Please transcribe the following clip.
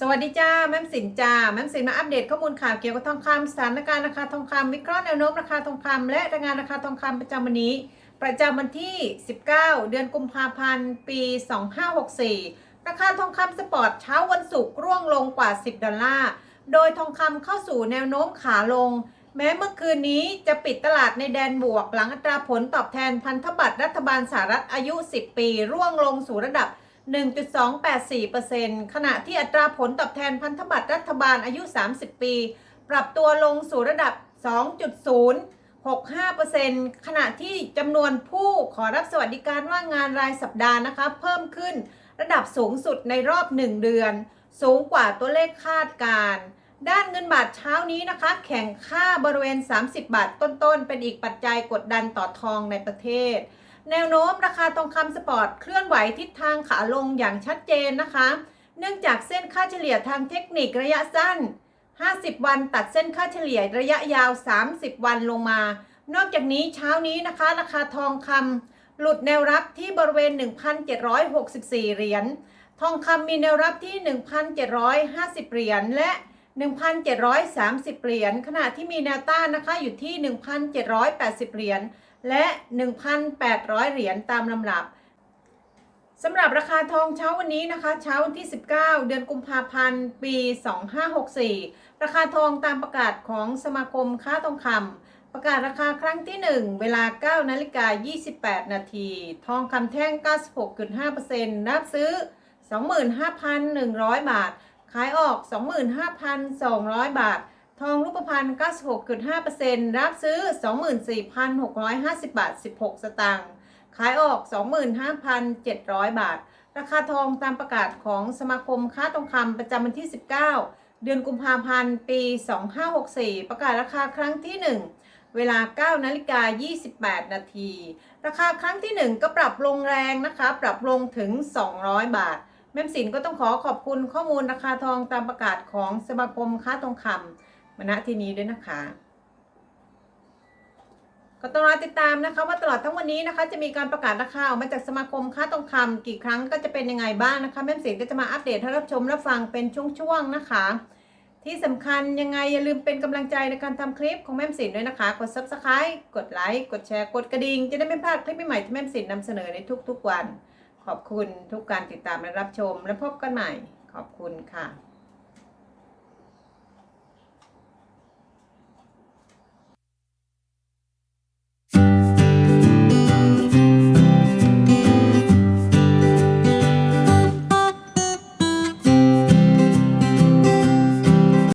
สวัสดีจ้าแม่มสินจ้าแม่มสินมาอัปเดตข้อมูลข่าวเกี่ยวกับทองคำสถานการณ์ราคาทองคำวิเคราะห์แนวโน้มราคาทองคำและรายงานราคาทองคำประจำวันนี้ ประจำวันที่ 19 เดือนกุมภาพันธ์ ปี 2564 ราคาทองคำสปอร์ตเช้าวันศุกร์ร่วงลงกว่า 10 ดอลลาร์โดยทองคำเข้าสู่แนวโน้มขาลง แม้เมื่อคืนนี้จะปิดตลาดในแดนบวก หลังอัตราผลตอบแทนพันธบัตรรัฐบาลสหรัฐอายุ 10 ปี ร่วงลงสู่ระดับ 1.284%ขณะที่อัตราผลตอบแทนพันธบัตรรัฐบาลอายุ 30 ปี ปรับตัวลงสู่ระดับ 2.065%ขณะที่จำนวนผู้ขอรับสวัสดิการว่างงานรายสัปดาห์นะคะ เพิ่มขึ้นระดับสูงสุดในรอบ 1 เดือน สูงกว่าตัวเลขคาดการณ์ด้านเงินบาทเช้านี้นะคะ แข่งค่าบริเวณ 30 บาทต้นๆ เป็นอีกปัจจัยกดดันต่อทองในประเทศ แนวโน้มราคาทองคำสปอร์ตเคลื่อนไหวทิศทางขาลงอย่างชัดเจนนะคะ เนื่องจากเส้นค่าเฉลี่ยทางเทคนิคระยะสั้น 50 วันตัดเส้นค่าเฉลี่ยระยะยาว 30 วันลงมา นอกจากนี้เช้านี้นะคะ ราคาทองคำหลุดแนวรับที่บริเวณ 1,764 เหรียญ ทองคำมีแนวรับที่ 1,750 เหรียญและ 1,730 เหรียญขณะที่มีแนวต้านนะคะอยู่ที่ 1,780 เหรียญ และ 1,800 เหรียญตามลำดับสำหรับราคาทองเช้าวันนี้นะคะ เช้าวันที่ 19 เดือนกุมภาพันธ์ ปี 2564 ราคาทองตามประกาศของสมาคมค้าทองคำประกาศราคาครั้งที่ 1 เวลา 9 นาฬิกา 28 นาที ทองคำแท่ง 96.5%รับซื้อ 25,100 บาท ขายออก 25,200 บาท ทองรูปพรรณ96.5%รับซื้อ 24,650 บาท 16 สตางค์ขายออก 25,700 บาท ราคาทองตามประกาศของสมาคมค้าทองคำประจำวันที่ 19 เดือนกุมภาพันธ์ ปี 2564 ประกาศราคาครั้งที่ 1 เวลา 9 นาฬิกา 28 นาที ราคาครั้งที่ 1 ก็ปรับลงแรงนะคะ ปรับลงถึง 200 บาท แม่มสินก็ต้องขอขอบคุณข้อมูลราคาทองตามประกาศของสมาคมค้าทองคำ มาณที่นี้ด้วยนะคะ ก็ต้องรอติดตามนะคะ ว่าตลอดทั้งวันนี้นะคะ จะมีการประกาศราคาออกมาจากสมาคมค้าทองคำกี่ครั้งก็จะเป็นยังไงบ้างนะคะแม่มสินก็จะมาอัปเดตให้รับชมรับฟังเป็นช่วงๆนะคะ ที่สำคัญยังไงอย่าลืมเป็นกำลังใจในการทำคลิปของแม่มสินด้วยนะคะ กด subscribe กดไลค์กดแชร์กดกระดิ่งจะได้ไม่พลาดคลิปใหม่ๆที่แม่มสินนำเสนอในทุกๆวันขอบคุณทุกการติดตามและรับชม และพบกันใหม่ ขอบคุณค่ะ